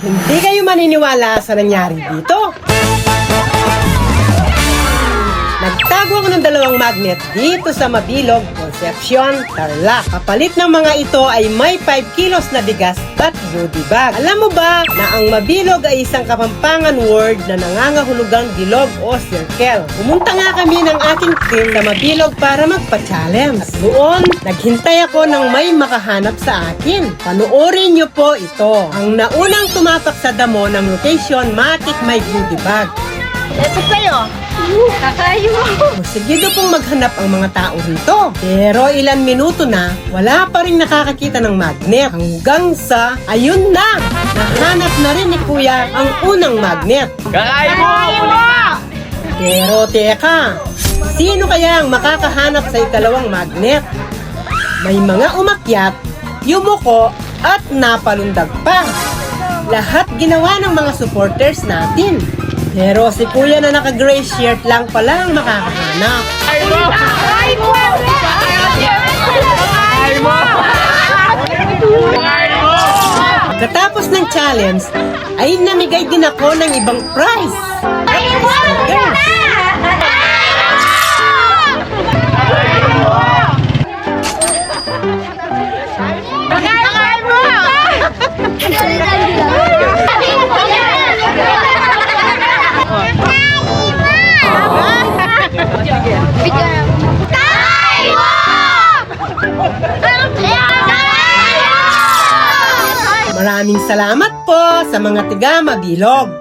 Hindi kayo maniniwala sa nangyari dito. Dalawang magnet dito sa Mabilog, Concepcion, Tarlac. Kapalit ng mga ito ay may 5 kilos na bigas at goodie bag. Alam mo ba na ang Mabilog ay isang kapampangan word na nangangahulugang bilog o circle? Pumunta nga kami ng aking team sa Mabilog para magpa-challenge. At doon, naghintay ako ng may makahanap sa akin. Panoorin niyo po ito. Ang naunang tumapak sa damo ng location, matik may goodie bag. Ito sa'yo. Kakayo. Sige pong maghanap ang mga tao rito. Pero ilan minuto na, wala pa rin nakakakita ng magnet. Hanggang sa, ayun na! Nahanap na rin ni Kuya ang unang magnet. Kakain mo! Pero teka, sino kaya ang makakahanap sa ikalawang magnet? May mga umakyat, yumuko, at napalundag pa. Lahat ginawa ng mga supporters natin. Pero si kuya na naka-gray shirt lang pala ang makakahanap. Kakain mo! Ay, mo! Kakain mo! Kakain mo! Katapos ng challenge, ay namigay din ako ng ibang prize. Ay, mo! Kakain mo! Kakain Maraming salamat po sa mga tiga Mabilog.